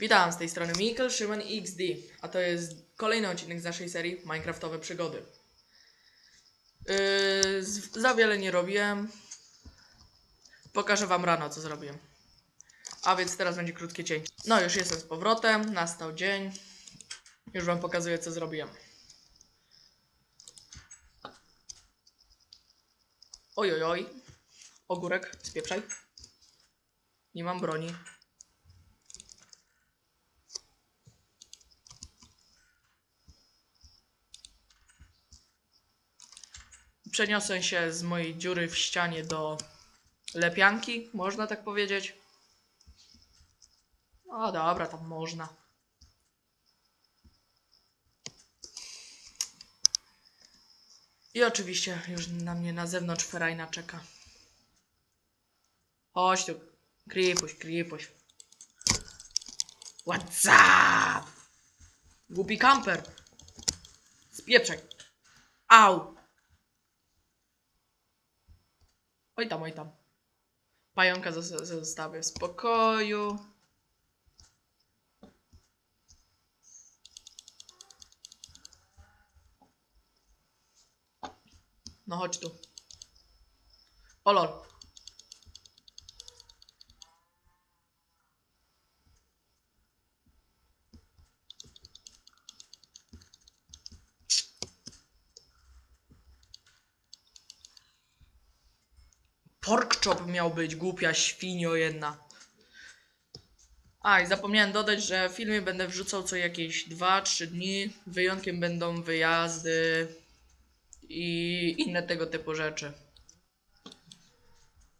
Witam, z tej strony Mikkel Szyman XD, a to jest kolejny odcinek z naszej serii Minecraftowe przygody. Yy, za wiele nie robiłem. Pokażę wam rano, co zrobiłem. A więc teraz będzie krótkie cień. No, już jestem z powrotem, nastał dzień. Już wam pokazuję, co zrobiłem. Oj, oj, oj. Ogórek, spieprzaj. Nie mam broni. Przeniosę się z mojej dziury w ścianie do lepianki, można tak powiedzieć. O dobra, tam można. I oczywiście już na mnie na zewnątrz ferajna czeka. Chodź tu, kripuś, kripuś. What's up? Głupi kamper. Spieprzaj. Au. Oj tam, oj tam. Pająka zos- zostawię w spokoju. No chodź tu. O lol. Pork chop miał być, głupia świnio jedna. A, i zapomniałem dodać, że w filmie będę wrzucał co jakieś 2-3 dni. Wyjątkiem będą wyjazdy i inne tego typu rzeczy.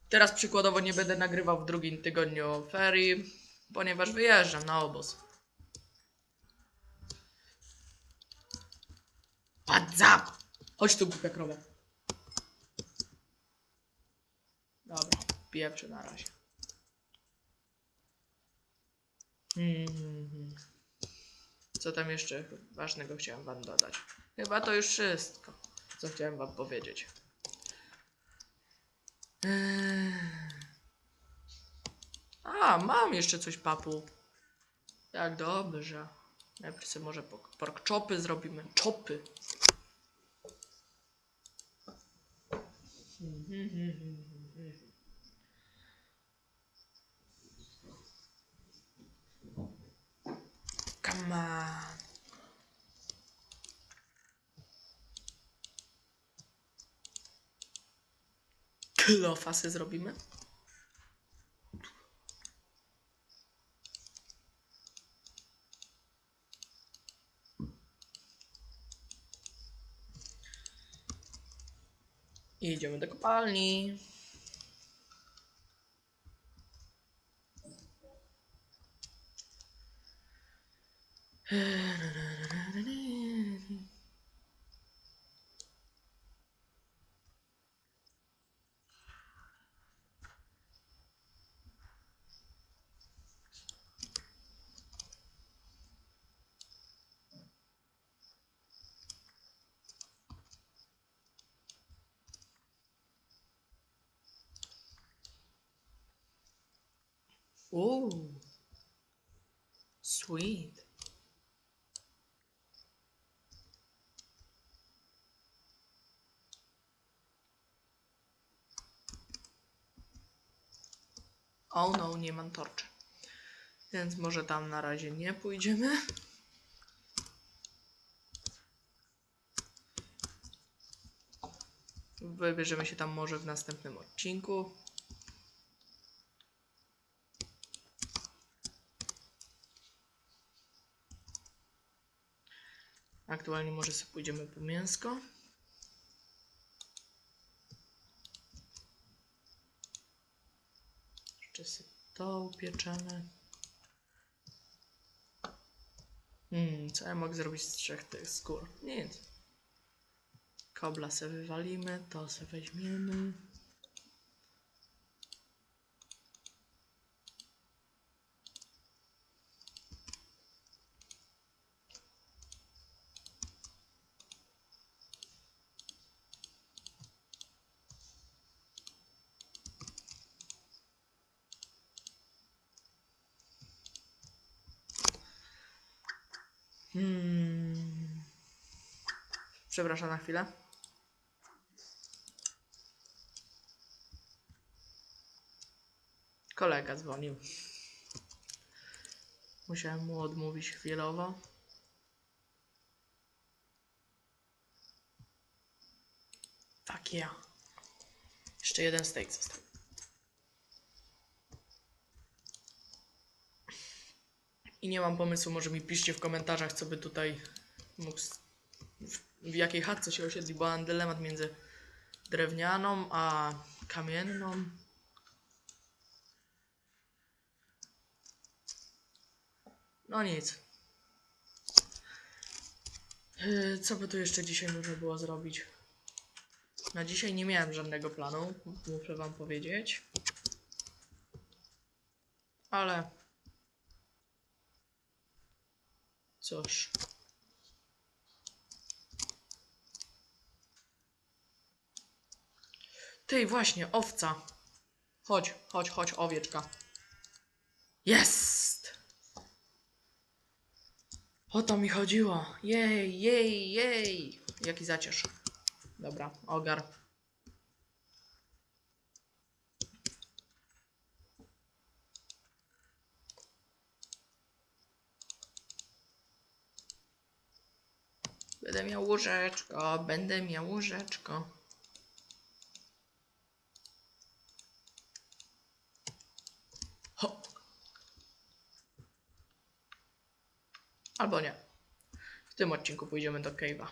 Teraz przykładowo nie będę nagrywał w drugim tygodniu ferii, ponieważ wyjeżdżam na obóz. What's up? Chodź tu, głupia krowa. Dobra, pieprzę na razie. Mhm. Co tam jeszcze ważnego chciałem wam dodać? Chyba to już wszystko, co chciałem wam powiedzieć. Eee. A, mam jeszcze coś, papu. Jak dobrze. Najpierw sobie może pork chopy zrobimy. Chopy. Come on. Klofasy zrobimy. I idziemy do kopalni. Oh, sweet. O no, nie mam torczy. Więc może tam na razie nie pójdziemy. Wybierzemy się tam może w następnym odcinku. Aktualnie może sobie pójdziemy po mięsko. Jeszcze sobie to upieczemy. Hmm, co ja mogę zrobić z trzech tych skór? Nic. Kobla se wywalimy, to se weźmiemy. Hmm. Przepraszam na chwilę. Kolega dzwonił. Musiałem mu odmówić chwilowo. Tak ja. Jeszcze jeden steak został. I nie mam pomysłu, może mi piszcie w komentarzach, co by tutaj mógł. W, w jakiej chatce się osiedli, bo mam dylemat między drewnianą a kamienną. No nic. Yy, Co by tu jeszcze dzisiaj można było zrobić? Na dzisiaj nie miałem żadnego planu, muszę wam powiedzieć. Ale cóż. Ty, właśnie, owca. Chodź, chodź, chodź, owieczka. Jest! O to mi chodziło. Jej, jej, jej. Jaki zacież. Dobra, ogar. Będę miał łóżeczko, będę miał łóżeczko. Ho. Albo nie. W tym odcinku pójdziemy do Cave'a.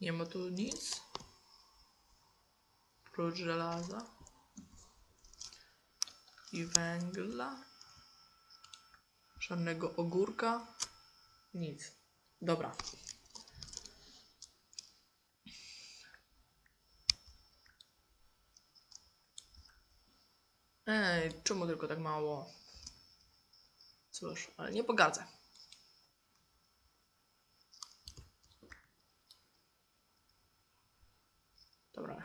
Nie ma tu nic. Prócz żelaza. I węgla. Żadnego ogórka. Nic. Dobra. Ej, czemu tylko tak mało? Cóż, ale nie pogardzę. Dobra.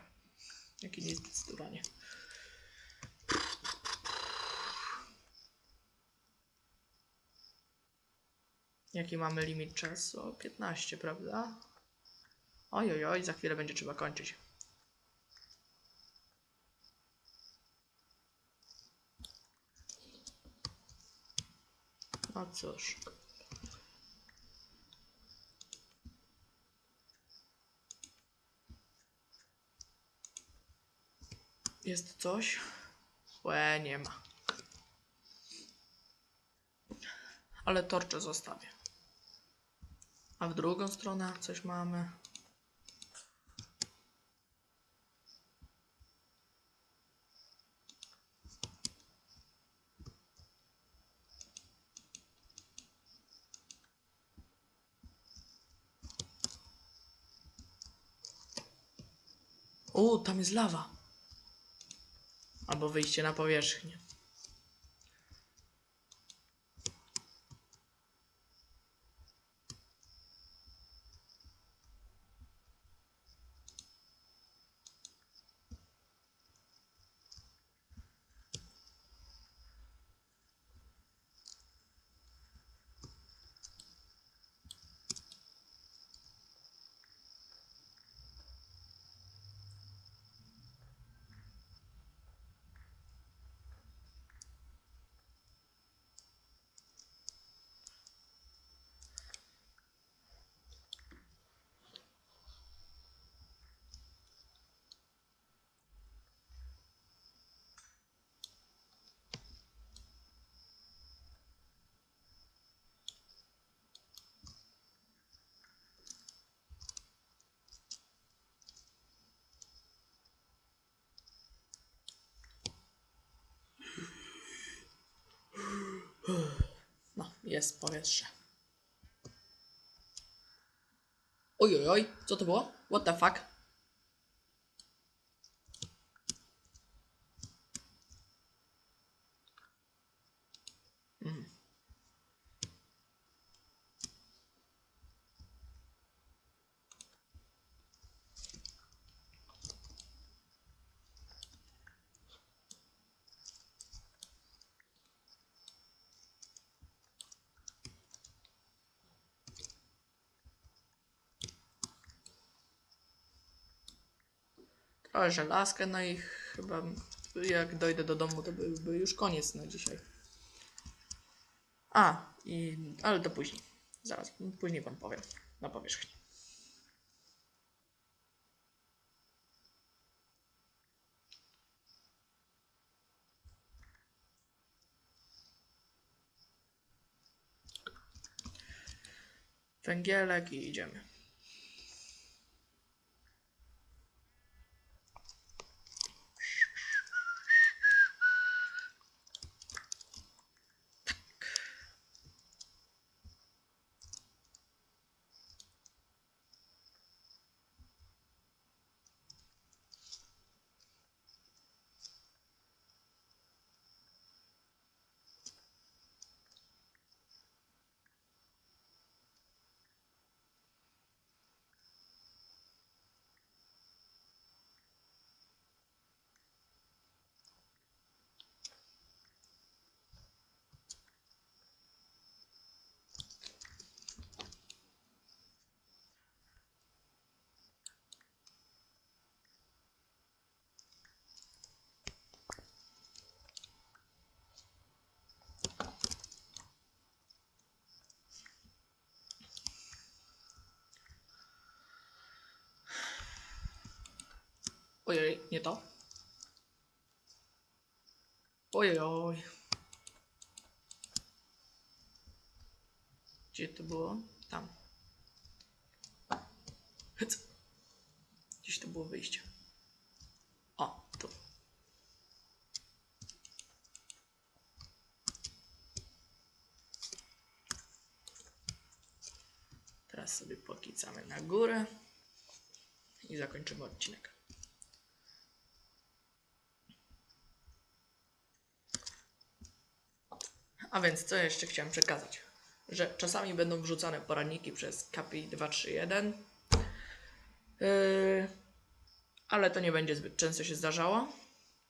Jaki nie zdecydowanie. Jaki mamy limit czasu? 15, prawda? Oj, oj, oj, za chwilę będzie trzeba kończyć. No cóż. Jest coś? Łe, nie ma. Ale torcze zostawię. A w drugą stronę coś mamy. O, tam jest lawa. Albo wyjście na powierzchnię. No, jest powietrze. Oj, oj, oj, co to było? What the fuck? Trochę żelazkę, no i chyba jak dojdę do domu, to byłby już koniec na dzisiaj. A, i, ale to później. Zaraz, później wam powiem na powierzchni. Węgielek i idziemy. Ojej, nie to. Ojej, oj. Gdzie to było? Tam. Hyc. Gdzieś to było wyjście. O, tu. Teraz sobie pokicamy na górę i zakończymy odcinek. A więc co jeszcze chciałem przekazać? Że czasami będą wrzucane poradniki przez KPI 231, yy, ale to nie będzie zbyt często się zdarzało.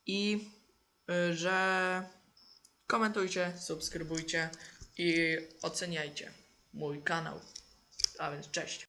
I yy, że komentujcie, subskrybujcie i oceniajcie mój kanał. A więc cześć.